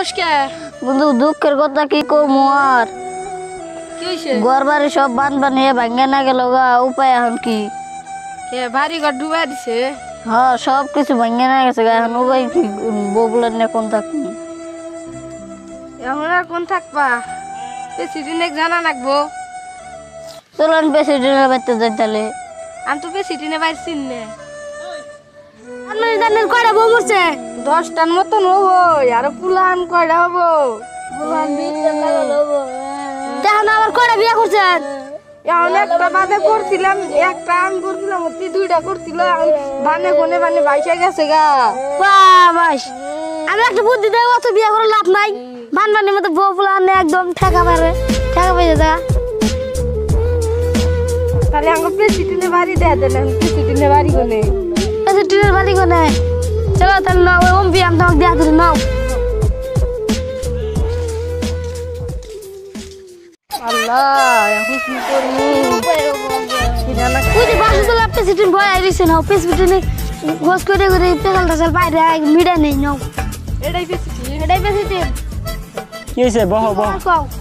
কান্দস কে বন্ধু দুঃখের কথা কি কম আর? কি হইছে? ঘর বাড়ি সব বান বানিয়ে ভাঙ্গে না গেল গা উপায় এখন কি? কে বাড়ি ঘর ডুবাই দিছে? হ্যাঁ সব কিছু ভাঙ্গে না গেছে গা এখন উপায় কি? বগুলার নিয়ে কোন থাকি এখন আর কোন থাকবা? বেশি দিনে জানা লাগবো। চলেন বেশি দিনের বাড়িতে যাই তাহলে। আমি তো বেশি দিনে বাইর চিনলে আপনার জানেন কয়টা বউ মরছে? দশটার মতন হব আর পুলান কয়টা হব? দেখেন আবার কয়টা বিয়ে করছেন? এখন একটা বাদে করছিলাম একটা আমি করছিলাম অতি দুইটা করছিল এখন বানে কোনে বানে বাইসে গেছে গা। বাস আমি একটা বুদ্ধি দেবো অত বিয়ে করে লাভ নাই। বান বানের মতো বউ একদম ঠেকা ঠেকা যা। তাহলে আমাকে বাড়ি দেয়া বেশি বাড়ি কোনে? বাড়ি কোনে? চলো তাহলে নাও ওই বিয়ে আমি তোমাকে দেয়া ধরে নাও আল্লাহ এখন কি করব যে বাসে তো প্রেসিডেন্ট ভয় আইরিছে নাও প্রেসিডেন্ট ঘোষ করে করে পেশাল টেশাল বাইরে মিডা নেই নাও এটাই বেশি এটাই প্রেসিডেন্ট কি হয়েছে বহ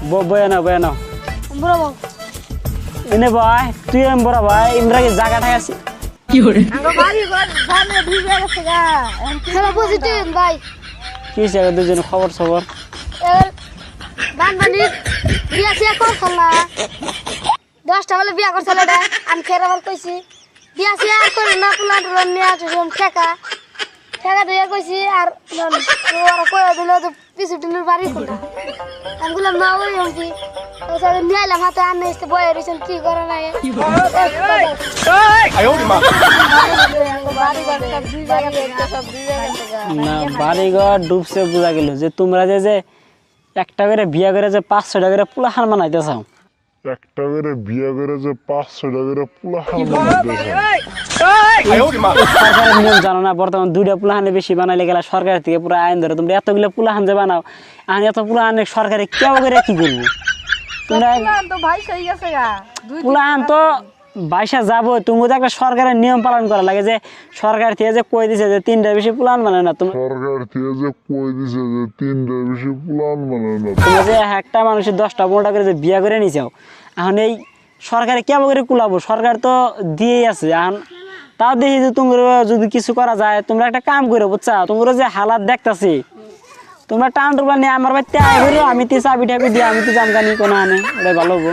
বহ বয়ে নাও বড় এনে ভাই তুই এম বড় ভাই ইমরা কি জায়গা ঠাকাছি আমার কি হ্যালো প্রেসিডেন্ট ভাই। কি হয়েছে দুজন? খবর সবর? দশটা বলে বিয়া করছল এটা আমি ফের আবার কইছি। বিয়া সিয়া আর করে না পুলা টুলা নিয়ে যেমন ঠেকা ঠেকা দিয়ে কইছি আর কয়ে দিল যে পিছু টিনের বাড়ি কোনটা? আমি বললাম না ওই হাতে আনে এসে বয়ে কি করে না। না বাড়িঘর ডুবছে বোঝা গেল যে তোমরা যে যে একটা করে বিয়া করে যে পাঁচশো টাকা করে পুলা হার মানাইতে চাও একটা করে বিয়ে করে যে পাঁচশো টাকা করে পুলা হাল সরকারের নিয়ম জানো না বর্তমান দুইটা পুলাহানে বেশি বানাইলে গেলে সরকারের থেকে পুরো আইন ধরে তোমরা এতগুলো পুলাহান যে বানাও আর এত পুলাহানে সরকারে কেউ করে কি করব? পুলান তো বাইসা যাব। তুমি তো একটা সরকারের নিয়ম পালন করা লাগে যে সরকার থেকে যে কই দিছে যে তিনটা বেশি পুলান মানে না। তুমি সরকার থেকে যে কই দিছে যে তিনটা বেশি প্লান বানায় না। তুমি যে একটা মানুষের দশটা পনেরোটা করে যে বিয়া করে নিচাও এখন এই সরকারে কেমন করে কুলাবো? সরকার তো দিয়েই আছে। এখন তাও দেখি যে তোমরা যদি কিছু করা যায় তোমরা একটা কাম করো বুঝছা? তোমরা যে হালাত দেখতাছি। তোমরা টান টুকলা নিয়ে আমার বাড়িতে আয় হলো আমি তো চাবি টাবি দিয়ে আমি তো জামগানি কোনো আনে। ওটা ভালো হব